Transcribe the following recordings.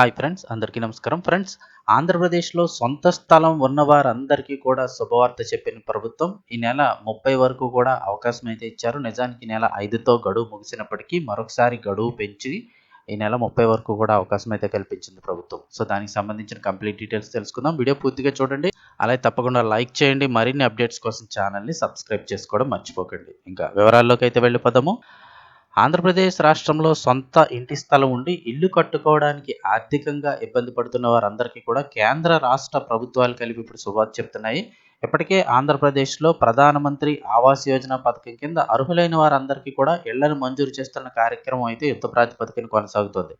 Hi friends అందరికీ నమస్కారం. Friends ఆంధ్రప్రదేశ్లో సొంత స్థలం ఉన్న వారందరికీ కూడా శుభవార్త చెప్పిన ప్రభుత్వం ఈ నెల ముప్పై వరకు కూడా అవకాశం అయితే ఇచ్చారు. నిజానికి నెల ఐదుతో గడువు ముగిసినప్పటికీ మరొకసారి గడువు పెంచి ఈ నెల ముప్పై వరకు కూడా అవకాశం అయితే కల్పించింది ప్రభుత్వం. సో దానికి సంబంధించిన కంప్లీట్ డీటెయిల్స్ తెలుసుకుందాం. వీడియో పూర్తిగా చూడండి. అలాగే తప్పకుండా లైక్ చేయండి. మరిన్ని అప్డేట్స్ కోసం ఛానల్ని సబ్స్క్రైబ్ చేసుకోవడం మర్చిపోకండి. ఇంకా వివరాల్లోకి అయితే వెళ్ళిపోదాము. ఆంధ్రప్రదేశ్ రాష్ట్రంలో సొంత ఇంటి స్థలం ఉండి ఇల్లు కట్టుకోవడానికి ఆర్థికంగా ఇబ్బంది పడుతున్న వారందరికీ కూడా కేంద్ర రాష్ట్ర ప్రభుత్వాలు కలిపి ఇప్పుడు శుభార్త చెప్తున్నాయి. ఇప్పటికే ఆంధ్రప్రదేశ్లో ప్రధానమంత్రి ఆవాస్ యోజన పథకం కింద అర్హులైన వారందరికీ కూడా ఇళ్ళను మంజూరు చేస్తున్న కార్యక్రమం అయితే యుద్ధ ప్రాతిపదికన కొనసాగుతుంది.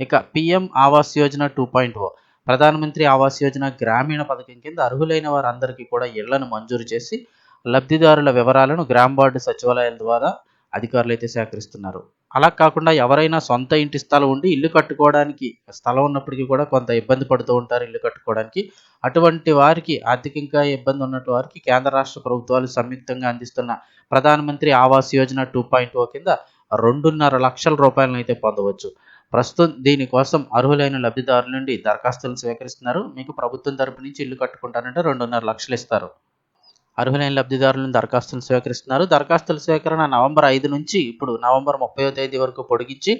ఇక PM Awas Yojana two point O Pradhan Mantri Awas Yojana గ్రామీణ పథకం కింద అర్హులైన వారందరికీ కూడా ఇళ్ళను మంజూరు చేసి లబ్ధిదారుల వివరాలను గ్రామ వార్డు సచివాలయాల ద్వారా అధికారులు అయితే సేకరిస్తున్నారు. అలా కాకుండా ఎవరైనా సొంత ఇంటి స్థలం ఉండి ఇల్లు కట్టుకోవడానికి స్థలం ఉన్నప్పటికీ కూడా కొంత ఇబ్బంది పడుతూ ఉంటారు ఇల్లు కట్టుకోవడానికి. అటువంటి వారికి ఆర్థికంగా ఇబ్బంది ఉన్నటువంటి వారికి కేంద్ర రాష్ట్ర ప్రభుత్వాలు సంయుక్తంగా అందిస్తున్న Pradhan Mantri Awas Yojana two point O కింద రెండున్నర లక్షల రూపాయలను అయితే పొందవచ్చు. ప్రస్తుతం దీనికోసం అర్హులైన లబ్ధిదారుల నుండి దరఖాస్తులు స్వీకరిస్తున్నారు మీకు ప్రభుత్వం తరపు నుంచి ఇల్లు కట్టుకుంటానంటే రెండున్నర లక్షలు ఇస్తారు. అర్హులైన లబ్ధిదారులను దరఖాస్తులు స్వీకరిస్తున్నారు. దరఖాస్తుల స్వీకరణ నవంబర్ ఐదు నుంచి ఇప్పుడు నవంబర్ ముప్పై తేదీ వరకు పొడిగించి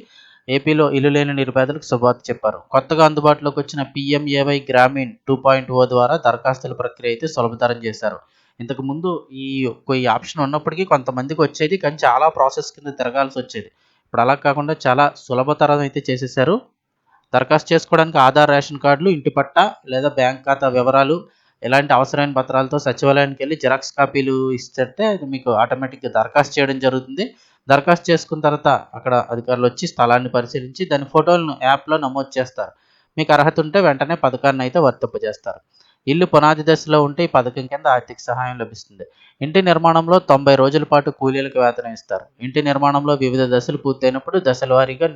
ఏపీలో ఇల్లు లేని నిరుపేదలకు శుభార్త చెప్పారు. కొత్తగా అందుబాటులోకి వచ్చిన PMAY Gramin two point O ద్వారా దరఖాస్తుల ప్రక్రియ అయితే సులభతరం చేశారు. ఇంతకు ముందు ఈ ఈ ఆప్షన్ ఉన్నప్పటికీ కొంతమందికి వచ్చేది కానీ చాలా ప్రాసెస్ కింద తిరగాల్సి వచ్చేది. ఇప్పుడు అలా కాకుండా చాలా సులభతరం అయితే చేసేసారు దరఖాస్తు చేసుకోవడానికి ఆధార్ రేషన్ కార్డులు ఇంటి పట్ట లేదా బ్యాంక్ ఖాతా వివరాలు ఎలాంటి అవసరమైన పత్రాలతో సచివాలయానికి వెళ్ళి జిరాక్స్ కాపీలు ఇస్తే మీకు ఆటోమేటిక్గా దరఖాస్తు చేయడం జరుగుతుంది. దరఖాస్తు చేసుకున్న తర్వాత అక్కడ అధికారులు వచ్చి స్థలాన్ని పరిశీలించి దాని ఫోటోలను యాప్లో నమోదు చేస్తారు. మీకు అర్హత ఉంటే వెంటనే పథకాన్ని అయితే వర్తింపజేస్తారు. ఇల్లు పునాది దశలో ఉంటే ఈ పథకం కింద ఆర్థిక సహాయం లభిస్తుంది. ఇంటి నిర్మాణంలో తొంభై రోజుల పాటు కూలీలకు వేతనం ఇస్తారు. ఇంటి నిర్మాణంలో వివిధ దశలు పూర్తయినప్పుడు దశల వారీగా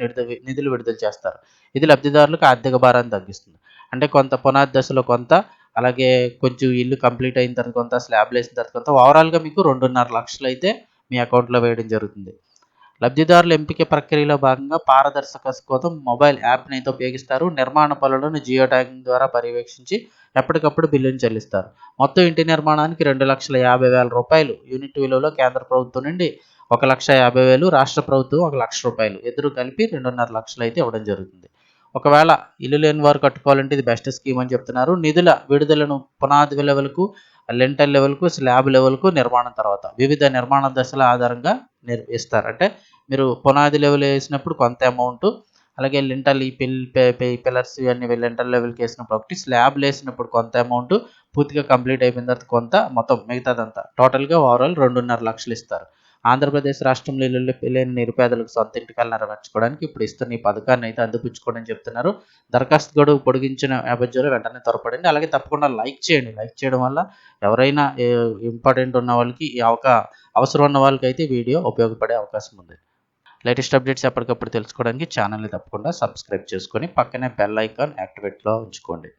నిధులు విడుదల చేస్తారు. ఇది లబ్ధిదారులకు ఆర్థిక భారాన్ని తగ్గిస్తుంది. అంటే కొంత పునాది దశలో కొంత అలాగే కొంచెం ఇల్లు కంప్లీట్ అయిన తర్వాత కొంత స్లాబ్లు వేసిన తర్వాత కొంత ఓవరాల్గా మీకు రెండున్నర లక్షలు అయితే మీ అకౌంట్లో వేయడం జరుగుతుంది. లబ్ధిదారుల ఎంపిక ప్రక్రియలో భాగంగా పారదర్శక కోసం మొబైల్ యాప్ని అయితే ఉపయోగిస్తారు. నిర్మాణ పనులను జియో ట్యాగింగ్ ద్వారా పర్యవేక్షించి ఎప్పటికప్పుడు బిల్లును చెల్లిస్తారు. మొత్తం ఇంటి నిర్మాణానికి రెండు లక్షల యాభై వేల రూపాయలు. యూనిట్ విలువలో కేంద్ర ప్రభుత్వం నుండి ఒక లక్ష యాభై వేలు రాష్ట్ర ప్రభుత్వం ఒక లక్ష రూపాయలు. ఇద్దరు కలిపి రెండున్నర లక్షలు అయితే ఇవ్వడం జరుగుతుంది. ఒకవేళ ఇల్లు లేని వారు కట్టుకోవాలంటే ఇది బెస్ట్ స్కీమ్ అని చెప్తున్నారు. నిధుల విడుదలను పునాది లెవెల్కు లెంటల్ లెవెల్కు స్లాబ్ లెవెల్కు నిర్మాణం తర్వాత వివిధ నిర్మాణ దశల ఆధారంగా ఇస్తారు. అంటే మీరు పునాది లెవెల్ వేసినప్పుడు కొంత అమౌంట్ అలాగే లింటల్ ఈ పిల్ పిల్లర్స్ ఇవన్నీ లింటల్ లెవెల్కి వేసినప్పుడు ఒకటి స్లాబ్ వేసినప్పుడు కొంత అమౌంట్ పూర్తిగా కంప్లీట్ అయిపోయిన తర్వాత కొంత మొత్తం మిగతాదంతా టోటల్గా ఓవరాల్ రెండున్నర లక్షలు ఇస్తారు. ఆంధ్రప్రదేశ్ రాష్ట్రంలో ఇల్లు లేని నిరుపేదలకు సొంత ఇంటికాలు నెరవేర్చుకోవడానికి ఇప్పుడు ఇస్తున్న ఈ పథకాన్ని అయితే అందిపుచ్చుకోవడం చెప్తున్నారు. దరఖాస్తు గడువు పొడిగించిన నేపథ్యంలో వెంటనే త్వరపడండి. అలాగే తప్పకుండా లైక్ చేయండి. లైక్ చేయడం వల్ల ఎవరైనా ఇంపార్టెంట్ ఉన్న వాళ్ళకి ఈ అవక అవసరం ఉన్న వాళ్ళకి అయితే వీడియో ఉపయోగపడే అవకాశం ఉంది. లేటెస్ట్ అప్డేట్స్ ఎప్పటికప్పుడు తెలుసుకోవడానికి ఛానల్ని తప్పకుండా సబ్స్క్రైబ్ చేసుకొని పక్కనే బెల్ ఐకాన్ యాక్టివేట్లో ఉంచుకోండి.